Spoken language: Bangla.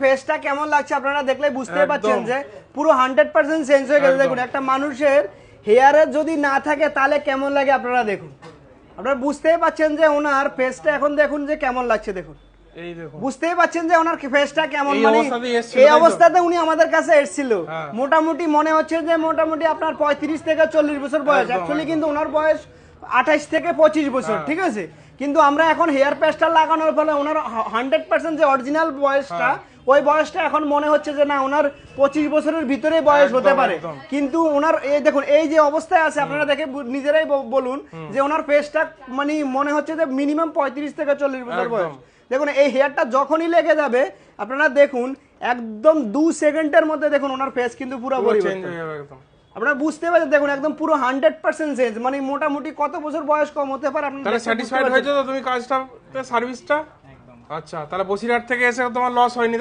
ফেসটা কেমন লাগছে আপনারা দেখলে বুঝতে পারছেন যে পুরো হান্ড্রেড পার্সেন্ট চেঞ্জ হয়ে গেছে। দেখুন একটা মানুষের হেয়ারে যদি না থাকে তাহলে কেমন লাগে আপনারা দেখুন। আপনারা বুঝতেই পাচ্ছেন যে ওনার ফেসটা এখন দেখুন যে কেমন লাগছে দেখুন। এই দেখুন। বুঝতেই পাচ্ছেন যে ওনার ফেসটা কেমন মানে এই অবস্থাতে উনি আমাদের কাছে এসেছিল। হ্যাঁ। মোটামুটি মনে হচ্ছে যে মোটামুটি আপনার পঁয়ত্রিশ থেকে চল্লিশ বছর বয়স। অ্যাকচুয়ালি কিন্তু ওনার বয়স আঠাইশ থেকে পঁচিশ বছর হ্যাঁ। ঠিক আছে? কিন্তু আমরা এখন হেয়ার প্যাচটা লাগানোর ফলে ওনার হান্ড্রেড পার্সেন্ট যে অরিজিনাল বয়সটা হ্যাঁ। ওই বয়সটা এখন মনে হচ্ছে যে না ওনার পঁচিশ বছরের ভিতরে বয়স হতে পারে। কিন্তু ওনার এই দেখুন এই যে অবস্থায় আছে আপনারা দেখে নিজেরাই বলুন যে ওনার ফেসটা মানে মনে হচ্ছে যে মিনিমাম পঁয়ত্রিশ থেকে চল্লিশ বছর বয়স। দেখুন এই হেয়ারটা যখনই লেগে যাবে আপনারা দেখুন একদম দু সেকেন্ডের মধ্যে দেখুন ওনার ফেস কিন্তু পুরো পরিবর্তন। আপনারা বুঝতে পারছেন দেখুন একদম পুরো হান্ড্রেড পার্সেন্ট চেঞ্জ মানে মোটামুটি কত বছর বয়স কম হতে পারে আপনারা তাহলে স্যাটিসফাইড। হয়েছে তো তুমি কাজটা সার্ভিসটা আচ্ছা তাহলে বসিরহাট থেকে এসে তোমার লস হয়নি